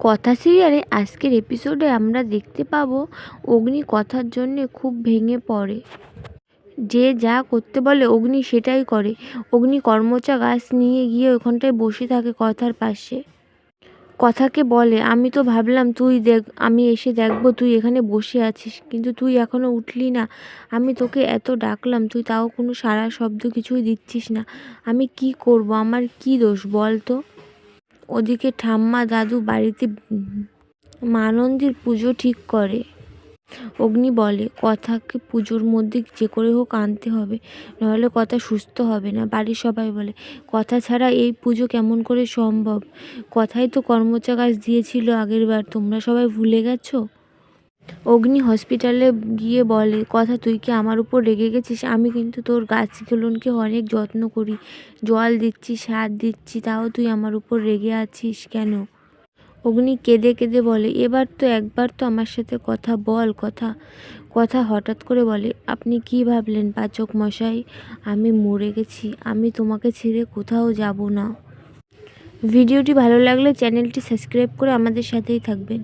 কথা সিরিয়ালে আজকের এপিসোডে আমরা দেখতে পাবো অগ্নি কথার জন্যে খুব ভেঙে পড়ে। যে যা করতে বলে অগ্নি সেটাই করে। অগ্নি কর্মচা গাছ নিয়ে গিয়ে ওখানটায় বসে থাকে কথার পাশে। কথাকে বলে, আমি তো ভাবলাম তুই দেখ, আমি এসে দেখব তুই এখানে বসে আছিস, কিন্তু তুই এখনও উঠলি না। আমি তোকে এত ডাকলাম, তুই তাও কোনো সারা শব্দ কিছুই দিচ্ছিস না। আমি কি করব? আমার কি দোষ বল তো ওদিকে ঠাম্মা দাদু বাড়িতে মানন্দির পুজো ঠিক করে। অগ্নি বলে, কথাকে পুজোর মধ্যে যে করে হোক আনতে হবে, নাহলে কথা সুস্থ হবে না। বাড়ির সবাই বলে, কথা ছাড়া এই পুজো কেমন করে সম্ভব? কথাই তো কর্মচা গাছ দিয়েছিল আগের বার তোমরা সবাই ভুলে গেছো? অগ্নি হসপিটালে গিয়ে বলে, কথা তুই কি আমার উপর রেগে গেছিস? আমি কিন্তু তোর গাছগুলোকে অনেক যত্ন করি। জল দিচ্ছি, সার দিচ্ছি, তাও তুই আমার উপর রেগে আছিস কেন? অগ্নি কেঁদে কেঁদে বলে, এবার তো একবার তো আমার সাথে কথা বল, কথা কথা হঠাৎ করে বলে, আপনি কি ভাবলেন পাচক মশাই? আমি মরে গেছি, আমি তোমাকে ছেড়ে কোথাও যাব না। ভিডিওটি ভালো লাগলে চ্যানেলটি সাবস্ক্রাইব করে আমাদের সাথেই থাকবেন।